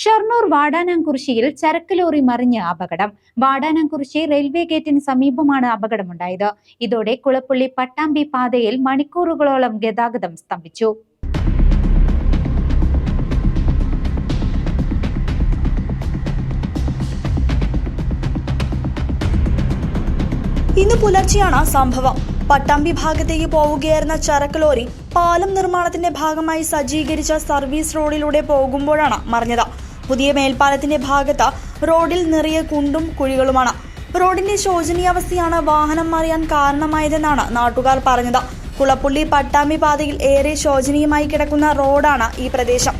Shoranur വാടാനാംകുറിശ്ശിയിൽ ചരക്ക് lorry മറിഞ്ഞ് അപകടം. വാടാനാംകുറിശ്ശി റെയിൽവേ ഗേറ്റിന് സമീപമാണ് അപകടമുണ്ടായത്. ഇതോടെ കുളപ്പുള്ളി പട്ടാമ്പി പാതയിൽ മണിക്കൂറുകളോളം ഗതാഗതം സ്തംഭിച്ചു. ഇന്ന് പുലർച്ചെയാണ് സംഭവം. പട്ടാമ്പി ഭാഗത്തേക്ക് പോവുകയായിരുന്ന ചരക്ക് ലോറി പാലം നിർമ്മാണത്തിന്റെ ഭാഗമായി സജ്ജീകരിച്ച സർവീസ് റോഡിലൂടെ പോകുമ്പോഴാണ് മറിഞ്ഞത്. പുതിയ മേൽപ്പാലത്തിന്റെ ഭാഗത്ത് റോഡിൽ നിറയെ കുണ്ടും കുഴികളുമാണ്. റോഡിന്റെ ശോചനീയാവസ്ഥയാണ് വാഹനം മറിയാൻ കാരണമായതെന്നാണ് നാട്ടുകാർ പറഞ്ഞത്. കുളപ്പുള്ളി പട്ടാമ്പി പാതയിൽ ഏറെ ശോചനീയമായി കിടക്കുന്ന റോഡാണ് ഈ പ്രദേശം.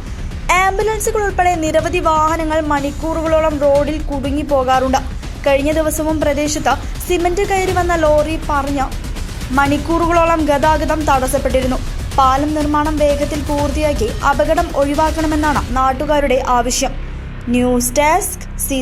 ആംബുലൻസുകൾ ഉൾപ്പെടെ നിരവധി വാഹനങ്ങൾ മണിക്കൂറുകളോളം റോഡിൽ കുടുങ്ങി പോകാറുണ്ട്. കഴിഞ്ഞ ദിവസവും പ്രദേശത്ത് സിമന്റ് കയറി വന്ന ലോറി പറഞ്ഞ് മണിക്കൂറുകളോളം ഗതാഗതം തടസ്സപ്പെട്ടിരുന്നു. പാലം നിർമ്മാണം വേഗത്തിൽ പൂർത്തിയാക്കി അപകടം ഒഴിവാക്കണമെന്നാണ് നാട്ടുകാരുടെ ആവശ്യം. News desk C